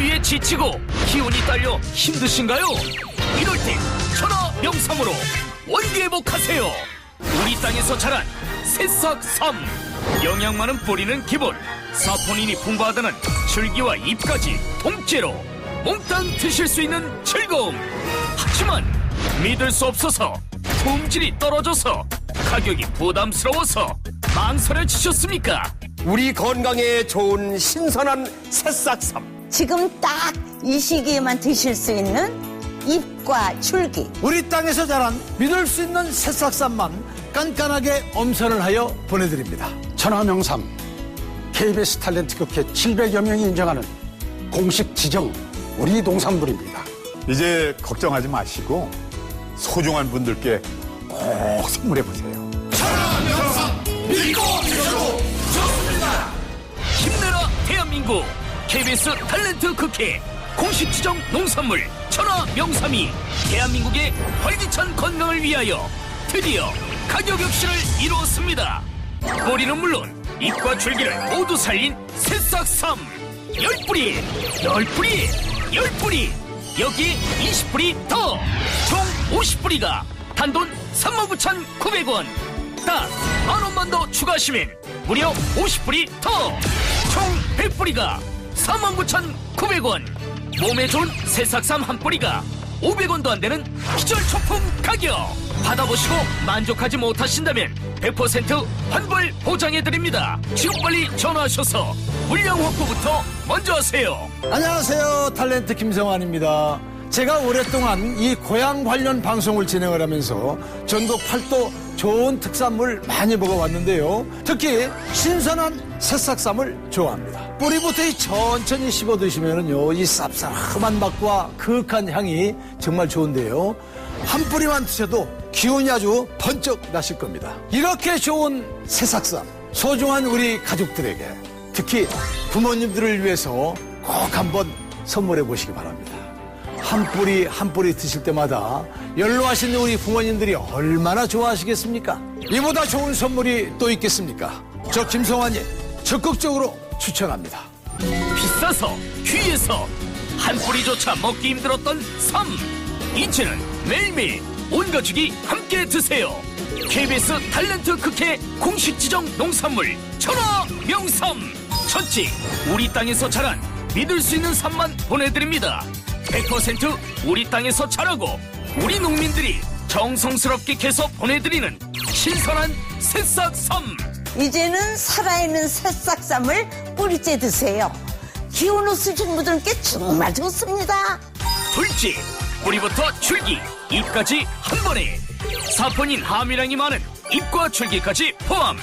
더위에 지치고 기운이 딸려 힘드신가요? 이럴 땐 천하 명삼으로 원기 회복하세요 우리 땅에서 자란 새싹 삼 영양 많은 뿌리는 기본 사포닌이 풍부하다는 줄기와 잎까지 통째로 몽땅 드실 수 있는 즐거움 하지만 믿을 수 없어서 품질이 떨어져서 가격이 부담스러워서 망설여지셨습니까? 우리 건강에 좋은 신선한 새싹삼. 지금 딱 이 시기에만 드실 수 있는 잎과 줄기. 우리 땅에서 자란 믿을 수 있는 새싹쌈만 깐깐하게 엄선을 하여 보내드립니다. 천하명삼 KBS 탤런트 국회 700여 명이 인정하는 공식 지정 우리 농산물입니다. 이제 걱정하지 마시고 소중한 분들께 꼭 선물해 보세요. 힘내라 대한민국 KBS 탤런트 국회 공식 지정 농산물 천하 명삼이 대한민국의 활기찬 건강을 위하여 드디어 가격 혁신을 이루었습니다. 뿌리는 물론 잎과 줄기를 모두 살린 새싹삼. 열뿌리 열뿌리 열뿌리. 여기 20뿌리 더 총 50뿌리가 단돈 39,900원. 딱 만원만 더 추가하시면 무려 50뿌리 더! 총 100뿌리가 49,900원! 몸에 좋은 새싹삼 한 뿌리가 500원도 안 되는 기절 초품 가격! 받아보시고 만족하지 못하신다면 100% 환불 보장해드립니다. 지금 빨리 전화하셔서 물량 확보부터 먼저 하세요. 안녕하세요. 탤런트 김성환입니다. 제가 오랫동안 이 고향 관련 방송을 진행을 하면서 전국 팔도 좋은 특산물 많이 먹어왔는데요. 특히 신선한 새싹쌈을 좋아합니다. 뿌리부터 이 천천히 씹어 드시면요. 이 쌉싸름한 맛과 그윽한 향이 정말 좋은데요. 한 뿌리만 드셔도 기운이 아주 번쩍 나실 겁니다. 이렇게 좋은 새싹쌈, 소중한 우리 가족들에게 특히 부모님들을 위해서 꼭 한번 선물해 보시기 바랍니다. 한 뿌리 한 뿌리 드실 때마다 연로하신 우리 부모님들이 얼마나 좋아하시겠습니까? 이보다 좋은 선물이 또 있겠습니까? 저 김성환이 적극적으로 추천합니다. 비싸서 귀해서 한 뿌리조차 먹기 힘들었던 삶 이제는 매일매일 온 가족이 함께 드세요. KBS 탤런트 극회 공식 지정 농산물 천하 명삼 첫째 우리 땅에서 자란 믿을 수 있는 삶만 보내드립니다. 100% 우리 땅에서 자라고 우리 농민들이 정성스럽게 캐서 보내드리는 신선한 새싹 삶 이제는 살아있는 새싹쌈을 뿌리째 드세요. 기운 없으신 분들께 정말 좋습니다. 둘째, 뿌리부터 줄기, 잎까지 한 번에. 사포닌 함유량이 많은 잎과 줄기까지 포함.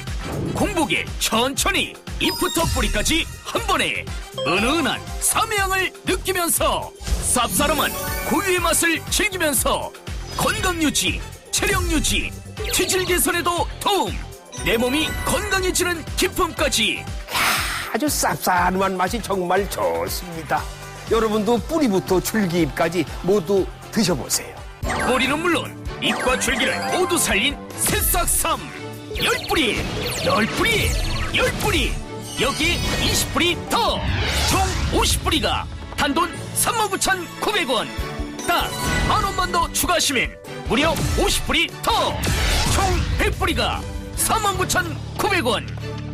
공복에 천천히 잎부터 뿌리까지 한 번에. 은은한 삼양을 느끼면서 쌉싸름한 고유의 맛을 즐기면서 건강 유지, 체력 유지, 체질 개선에도 도움 내 몸이 건강해지는 기쁨까지 아주 쌉싸름한 맛이 정말 좋습니다. 여러분도 뿌리부터 줄기잎까지 모두 드셔보세요. 뿌리는 물론 잎과 줄기를 모두 살린 새싹삼 열 뿌리 열 뿌리 열 뿌리 여기 20뿌리 더 총 50뿌리가 단돈 39,900원 딱 만원만 더 추가하시면 무려 50뿌리 더 총 100뿌리가 49,900원.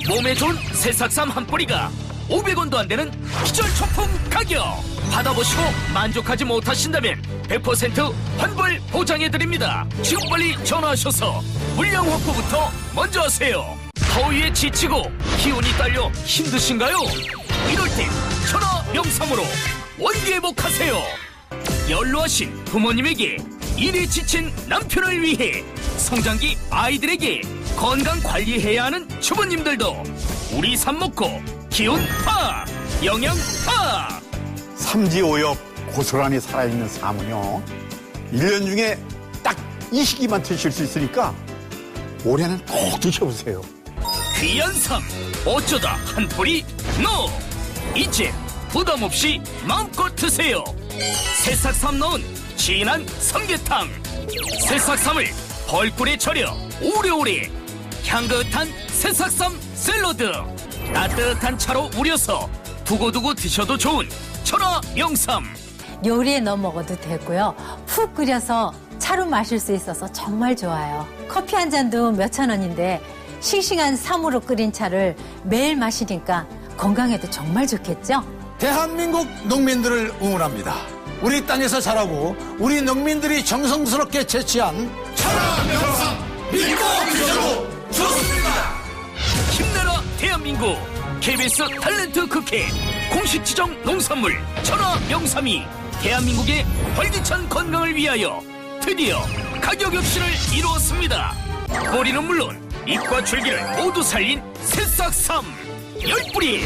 몸에 좋은 새싹삼 한 뿌리가 500원도 안 되는 기절 초품 가격. 받아보시고 만족하지 못하신다면 100% 환불 보장해드립니다. 지금 빨리 전화하셔서 물량 확보부터 먼저 하세요. 더위에 지치고 기운이 딸려 힘드신가요? 이럴 땐 천하 명삼으로 원기 회복하세요. 연로하신 부모님에게 일에 지친 남편을 위해 성장기 아이들에게 건강 관리해야 하는 주부님들도 우리 삽 먹고 기운 파 영양 파 삼지오엽 고스란히 살아있는 삶은요. 1년 중에 딱 이 시기만 드실 수 있으니까 올해는 꼭 드셔보세요. 귀한 삶 어쩌다 한 뿌리 노 이제 부담 없이 마음껏 드세요 새싹 삼 넣은 진한 삼계탕 새싹삼을 벌꿀에 절여 오래오래 향긋한 새싹삼 샐러드 따뜻한 차로 우려서 두고두고 드셔도 좋은 천하 명삼 요리에 넣어 먹어도 되고요. 푹 끓여서 차로 마실 수 있어서 정말 좋아요. 커피 한 잔도 몇천 원인데 싱싱한 사무로 끓인 차를 매일 마시니까 건강에도 정말 좋겠죠? 대한민국 농민들을 응원합니다. 우리 땅에서 자라고 우리 농민들이 정성스럽게 채취한 힘내라 대한민국 KBS 탤런트 국회 공식 지정 농산물 천하 명삼이 대한민국의 활기찬 건강을 위하여 드디어 가격 혁신을 이루었습니다. 뿌리는 물론 잎과 줄기를 모두 살린 새싹삼 열뿌리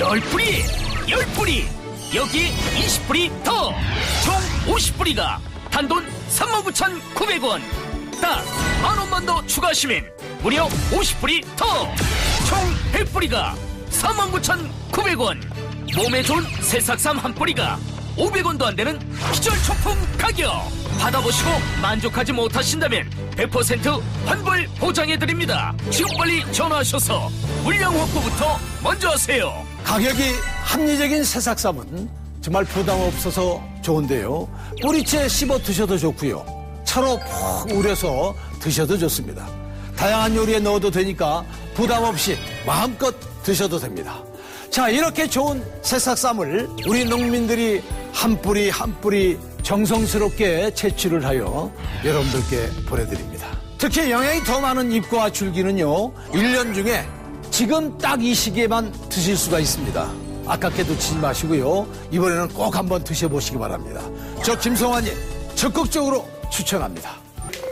열뿌리 열뿌리. 여기 20뿌리 더. 총 50뿌리가 단돈 39,900원. 딱 만원만 더 추가하시면 무려 50뿌리 더. 총 100뿌리가 49,900원. 몸에 좋은 새싹삼 한 뿌리가 500원도 안 되는 기절 초품 가격. 받아보시고 만족하지 못하신다면 100% 환불 보장해드립니다. 지금 빨리 전화하셔서 물량 확보부터 먼저 하세요 가격이 합리적인 새싹삼은 정말 부담 없어서 좋은데요. 뿌리채 씹어 드셔도 좋고요. 차로 푹 우려서 드셔도 좋습니다. 다양한 요리에 넣어도 되니까 부담 없이 마음껏 드셔도 됩니다. 자, 이렇게 좋은 새싹쌈을 우리 농민들이 한 뿌리 한 뿌리 정성스럽게 채취를 하여 여러분들께 보내드립니다. 특히 영양이 더 많은 잎과 줄기는요, 1년 중에 지금 딱 이 시기에만 드실 수가 있습니다. 아깝게 놓치지 마시고요. 이번에는 꼭 한번 드셔보시기 바랍니다. 저 김성환이 적극적으로 추천합니다.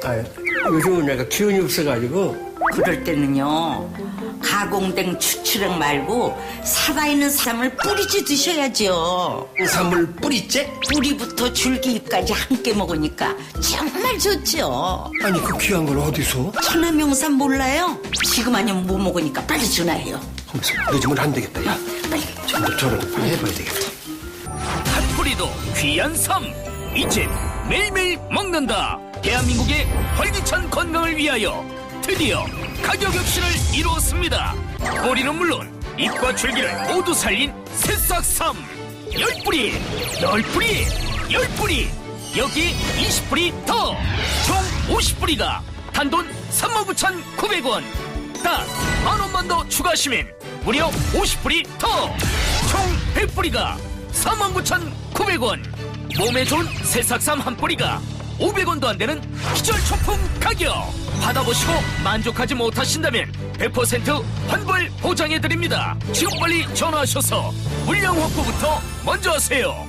아, 요즘은 내가 기운이 없어가지고 그럴 때는요 가공된 추출액 말고 살아있는 삶을 뿌리지 드셔야죠 산물 뿌리째? 뿌리부터 줄기까지 함께 먹으니까 정말 좋죠 아니 그 귀한 걸 어디서? 천하명산 몰라요? 지금 아니면 못 먹으니까 빨리 전화해요. 하면서 늦으면 안 되겠다 야. 빨리. 전부 저런 빨리 해봐야 되겠다. 한 뿌리도 귀한 삶. 이제 매일매일 먹는다. 대한민국의 활기찬 건강을 위하여 드디어 가격 혁신을 이루었습니다. 뿌리는 물론 잎과 줄기를 모두 살린 새싹삼. 열뿌리 열뿌리 열뿌리. 여기 20뿌리 더. 총 50뿌리가 단돈 39,900원. 딱 만원만 더 추가하시면 무려 50뿌리 더. 총 100뿌리가 49,900원. 몸에 좋은 새싹삼 한 뿌리가 500원도 안 되는 기절 초품 가격. 받아보시고 만족하지 못하신다면 100% 환불 보장해드립니다. 지금 빨리 전화하셔서 물량 확보부터 먼저 하세요